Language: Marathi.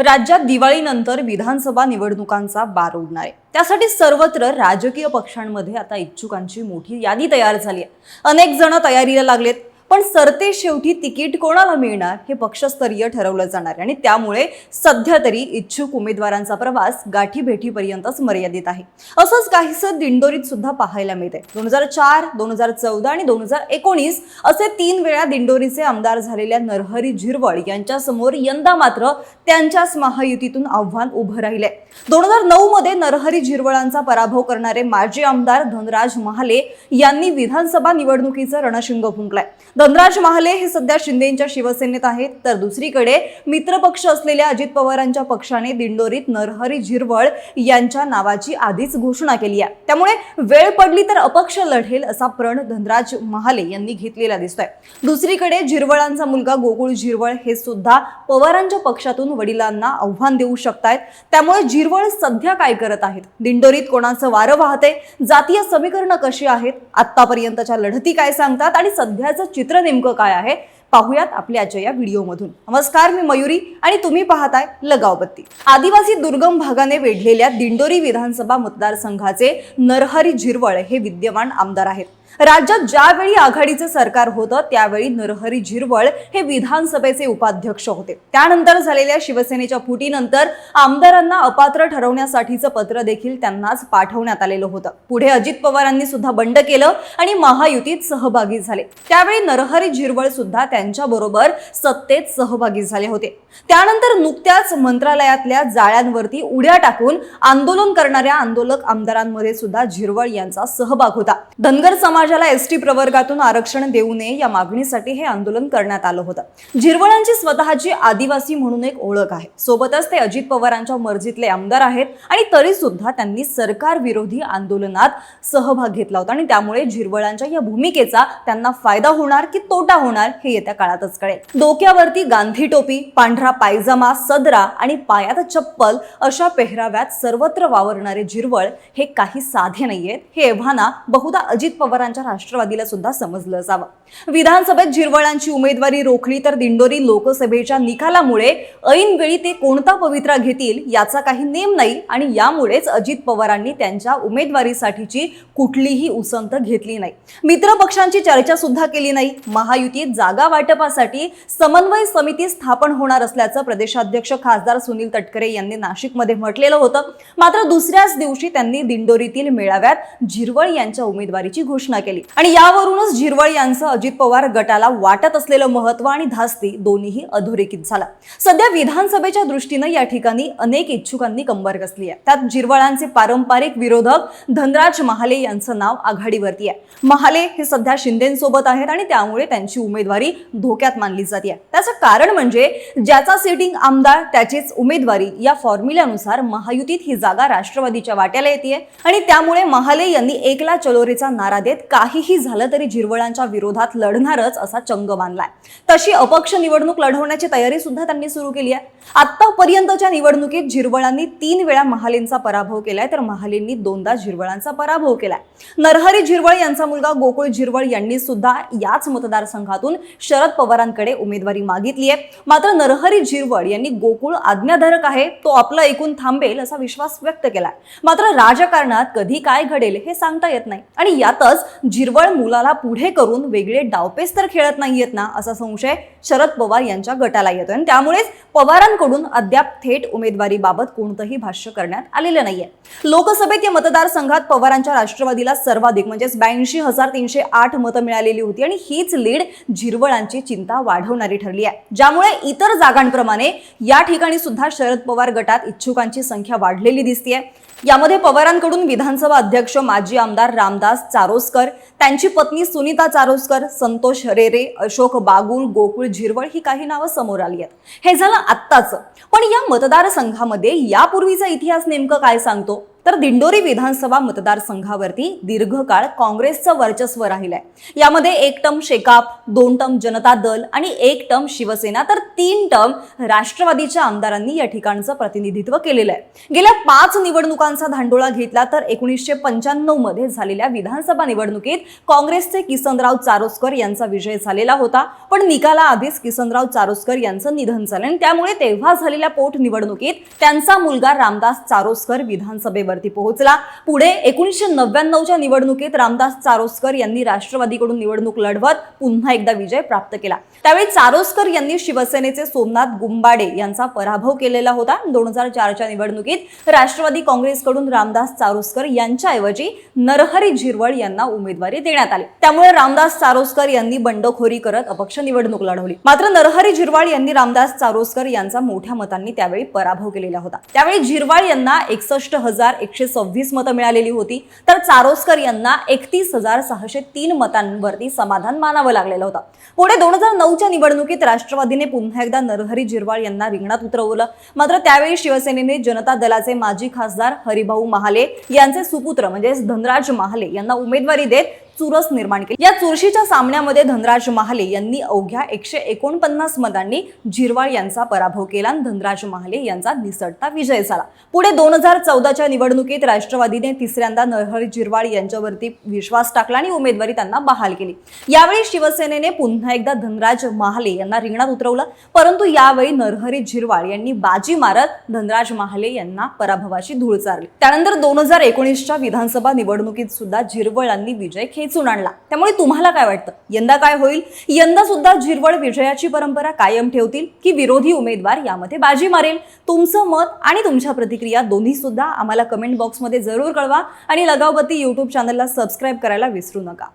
राज्यात दिवाळीनंतर विधानसभा निवडणुकांचा बार उडणार आहे. त्यासाठी सर्वत्र राजकीय पक्षांमध्ये आता इच्छुकांची मोठी यादी तयार झाली आहे. अनेक जण तयारीला लागलेत. पण सरते शेवटी तिकीट कोणाला मिळणार हे पक्षस्तरीय ठरवलं जाणार आणि त्यामुळे सध्या तरी इच्छुक उमेदवारांचा प्रवास गाठीभेटीपर्यंतच मर्यादित आहे. असंच काहीसं दिंडोरीत सुद्धा पाहायला मिळते दोन हजार चार दोन हजार चौदा आणि दोन हजार एकोणीस असे तीन वेळा दिंडोरीचे आमदार झालेल्या नरहरी झिरवळ यांच्यासमोर यंदा मात्र त्यांच्याच महायुतीतून आव्हान उभं राहिले दोन हजार नऊ मध्ये नरहरी झिरवळांचा पराभव करणारे माजी आमदार धनराज महाले यांनी विधानसभा निवडणुकीचं रणशिंग फुंकलाय. धनराज महाले हे सध्या शिंदेच्या शिवसेनेत आहेत. तर दुसरीकडे मित्रपक्ष असलेल्या अजित पवारांच्या पक्षाने दिंडोरीत नरहरी झिरवळ यांच्या नावाची आधीच घोषणा केली आहे. त्यामुळे वेळ पडली तर अपक्ष लढेल असा प्रण धनराज महाले यांनी घेतलेला दिसतोय. दुसरीकडे झिरवळांचा मुलगा गोकुळ झिरवळ हे सुद्धा पवारांच्या पक्षातून वडिलांना आव्हान देऊ शकतायत. त्यामुळे झिरवळ सध्या काय करत आहेत? दिंडोरीत कोणाचं वारं वाहते जातीय समीकरणं कशी आहेत? आतापर्यंतच्या लढती काय सांगतात? आणि सध्याचं चित्र नेमकं काय आहे पाहूयात आपल्या आजच्या या व्हिडिओमधून. नमस्कार मी मयुरी आणि तुम्ही पाहताय लगावबत्ती. आदिवासी दुर्गम भागाने वेढलेल्या दिंडोरी विधानसभा मतदारसंघाचे नरहरी झिरवळ हे विद्यमान आमदार आहेत. राज्यात ज्यावेळी आघाडीचं सरकार होतं त्यावेळी नरहरी झिरवळ हे विधानसभेचे उपाध्यक्ष होते. त्यानंतर झालेल्या शिवसेनेच्या फुटीनंतर आमदारांना अपात्र ठरवण्यासाठीचं पत्र देखील त्यांनाच पाठवण्यात आलेलं होतं. पुढे अजित पवारांनी सुद्धा बंड केलं आणि महायुतीत सहभागी झाले. त्यावेळी नरहरी झिरवळ सुद्धा त्यांच्या बरोबर सत्तेत सहभागी झाले होते. त्यानंतर नुकत्याच मंत्रालयातल्या जाळ्यांवरती उड्या टाकून आंदोलन करणाऱ्या आंदोलक आमदारांमध्ये सुद्धा झिरवळ यांचा सहभाग होता. धनगर समाजाला एस टी प्रवर्गातून आरक्षण देऊ नये या मागणीसाठी हे आंदोलन करण्यात आलं होतं. झिरवळांची स्वतःची आदिवासी म्हणून एक ओळख आहे. सोबतच ते अजित पवारांच्या मर्जीतले आमदार आहेत आणि तरी सुद्धा त्यांनी सरकार विरोधी आंदोलनात सहभाग घेतला होता आणि त्यामुळे झिरवळांच्या या भूमिकेचा त्यांना फायदा होणार की तोटा होणार हे येत्या काळातच कळेल. डोक्यावरती गांधी टोपी पांढरा पायजमा सदरा आणि पायात चप्पल अशा पेहराव्यात सर्वत्र वावरणारे झिरवळ हे काही साधे नाहीयेत. हे एव्हाना बहुधा अजित त्यांच्या राष्ट्रवादीला सुद्धा समजलं असावं विधानसभेत झिरवळांची उमेदवारी रोखली तर दिंडोरी लोकसभेच्या निकालामुळे ऐनवेळी ते कोणता पवित्रा घेतील याचा काही नेम नाही आणि यामुळेच अजित पवारांनी त्यांच्या उमेदवारीसाठीची कुठलीही उसंत घेतली नाही. मित्र पक्षांची चर्चा सुद्धा केली नाही. महायुतीत जागा वाटपासाठी समन्वय समिती स्थापन होणार असल्याचं प्रदेशाध्यक्ष खासदार सुनील तटकरे यांनी नाशिकमध्ये म्हटलेलं होतं. मात्र दुसऱ्याच दिवशी त्यांनी दिंडोरीतील मेळाव्यात झिरवळ यांच्या उमेदवारीची घोषणा केली. आणि यावरूनच झिरवळ यांचं अजित पवार गटाला वाटत असलेलं महत्त्व आणि धास्ती दोन्हीही अधोरेखित झाला. सध्या विधानसभेच्या दृष्टीनं या ठिकाणी अनेक इच्छुकांनी कंबर कसली आहे. त्यात जिरवळांचे पारंपरिक विरोधक धनराज महाले यांचं नाव आघाडीवरती आहे. महाले हे सध्या शिंदेसोबत आहेत आणि त्यामुळे त्यांची उमेदवारी धोक्यात मानली जाते. त्याचं कारण म्हणजे ज्याचा सिटिंग आमदार त्याचीच उमेदवारी या फॉर्म्युल्यानुसार महायुतीत ही जागा राष्ट्रवादीच्या वाट्याला येते आणि त्यामुळे महाले यांनी एकला चलोरेचा नारा देत काहीही झालं तरी जिरवळांच्या विरोधात लढणारच असा चंग बांधलाय. तशी अपक्ष निवडणूक लढवण्याची तयारी सुद्धा त्यांनी सुरू केली आहे. आतापर्यंतच्या निवडणुकीत झिरवळांनी तीन वेळा महालेंचा पराभव केलाय तर महालेंनी दोनदा झिरवळांचा पराभव केलाय. नरहरी झिरवळ यांचा मुलगा गोकुळ झिरवळ यांनी सुद्धा याच मतदारसंघातून शरद पवारांकडे उमेदवारी मागितली आहे. मात्र नरहरी झिरवळ यांनी गोकुळ आज्ञाधारक आहे तो आपलं ऐकून थांबेल असा विश्वास व्यक्त केलाय. मात्र राजकारणात कधी काय घडेल हे सांगता येत नाही. आणि यातच झिरवळ मुलाला पुढे करून वेगळे म्हणजे डावपेच तर खेळत नाहीयेत ना असा संशय शरद पवार यांच्या गटाला येतोय. आणि त्यामुळेच पवारांकडून अद्याप थेट उमेदवारीबाबत कोणतंही भाष्य करण्यात आलेलं नाहीये. लोकसभेत या मतदारसंघात पवारांच्या राष्ट्रवादीला सर्वाधिक म्हणजेच ब्याऐंशी हजार तीनशे आठ मतं मिळालेली होती आणि हीच लीड झिरवळांची चिंता वाढवणारी ठरली आहे. ज्यामुळे इतर जागांप्रमाणे या ठिकाणी सुद्धा शरद पवार गटात इच्छुकांची संख्या वाढलेली दिसतीये. यामध्ये पवारांकडून विधानसभा अध्यक्ष माजी आमदार रामदास चारोस्कर त्यांची पत्नी सुनीता चारोस्कर संतोष रेरे अशोक बागुल गोकुळ झिरवळ ही काही नावं समोर आली आहेत. हे झालं आत्ताचं. पण या मतदारसंघामध्ये यापूर्वीचा इतिहास नेमकं काय सांगतो? तर दिंडोरी विधानसभा मतदारसंघावरती दीर्घकाळ काँग्रेसचं वर्चस्व राहिलंय. यामध्ये एक टर्म शेकाप दोन टर्म जनता दल आणि एक टर्म शिवसेना तर तीन टर्म राष्ट्रवादीच्या आमदारांनी या ठिकाणचं प्रतिनिधित्व केलेलं आहे. गेल्या पाच निवडणुकांचा धांडोळा घेतला तर एकोणीसशे पंच्याण्णवमध्ये झालेल्या विधानसभा निवडणुकीत काँग्रेसचे किसनराव चारोस्कर यांचा विजय झालेला होता. पण निकालाआधीच किसनराव चारोस्कर यांचं निधन झालं आणि त्यामुळे तेव्हा झालेल्या पोटनिवडणुकीत त्यांचा मुलगा रामदास चारोस्कर विधानसभेवरती पोहोचला. पुढे एकोणीसशे नव्याण्णवच्या निवडणुकीत रामदास चारोस्कर यांनी राष्ट्रवादीकडून निवडणूक लढवत पुन्हा एकदा विजय प्राप्त केला. त्यावेळी चारोस्कर यांनी शिवसेनेचे सोमनाथ गुंबाडे यांचा पराभव केलेला होता. दोन हजार चारच्या निवडणुकीत राष्ट्रवादी काँग्रेसकडून रामदास चारोस्कर यांच्याऐवजी नरहरी झिरवळ यांना उमेदवारी देण्यात आली. त्यामुळे रामदास चारोस्कर यांनी बंडखोरी करत अपक्ष निवडणूक लढवली. मात्र नरहरी झिरवाळ यांनी रामदास चारोस्कर यांचा मोठ्या मतांनी त्यावेळी पराभव केलेला होता. त्यावेळी झिरवाळ यांना एकसष्ट हजार एकशे सव्वीस मतं मिळालेली होती. तर चारोस्कर यांना एकतीस हजार सहाशे तीन मतांवरती समाधान मानावं लागलेलं होतं. पुढे दोन हजार नऊच्या निवडणुकीत राष्ट्रवादीने पुन्हा एकदा नरहरी झिरवाळ यांना रिंगणात उतरवलं. मात्र त्यावेळी शिवसेनेने जनता दलाचे माजी खासदार हरिभाऊ महाले यांचे सुपुत्र म्हणजेच धनराज महाले यांना उमेदवारी देत चुरस निर्माण केली. या चुरशीच्या सामन्यामध्ये धनराज महाले यांनी अवघ्या एकशे एकोणपन्नास मतांनी झिरवाळ यांचा पराभव केला धनराज महाले यांचा निसटता विजय झाला. पुढे दोन हजार चौदाच्या निवडणुकीत राष्ट्रवादीने तिसऱ्यांदा नरहरी झिरवाळ यांच्यावरती विश्वास टाकला आणि उमेदवारी त्यांना बहाल केली. यावेळी शिवसेनेने पुन्हा एकदा धनराज महाले यांना रिंगणात उतरवलं. परंतु यावेळी नरहरी झिरवाळ यांनी बाजी मारत धनराज महाले यांना पराभवाची धूळ चारली. त्यानंतर दोन हजार एकोणीसच्या विधानसभा निवडणुकीत सुद्धा झिरवळांनी विजय खेचून आणला. त्यामुळे तुम्हाला काय वाटतं? यंदा काय होईल? यंदा सुद्धा झिरवळ विजयाची परंपरा कायम ठेवतील की विरोधी उमेदवार यामध्ये बाजी मारेल? तुमचं मत आणि तुमच्या प्रतिक्रिया दोन्ही सुद्धा आम्हाला कमेंट बॉक्समध्ये जरूर कळवा आणि लगावबत्ती यूट्यूब चॅनलला सबस्क्राईब करायला विसरू नका.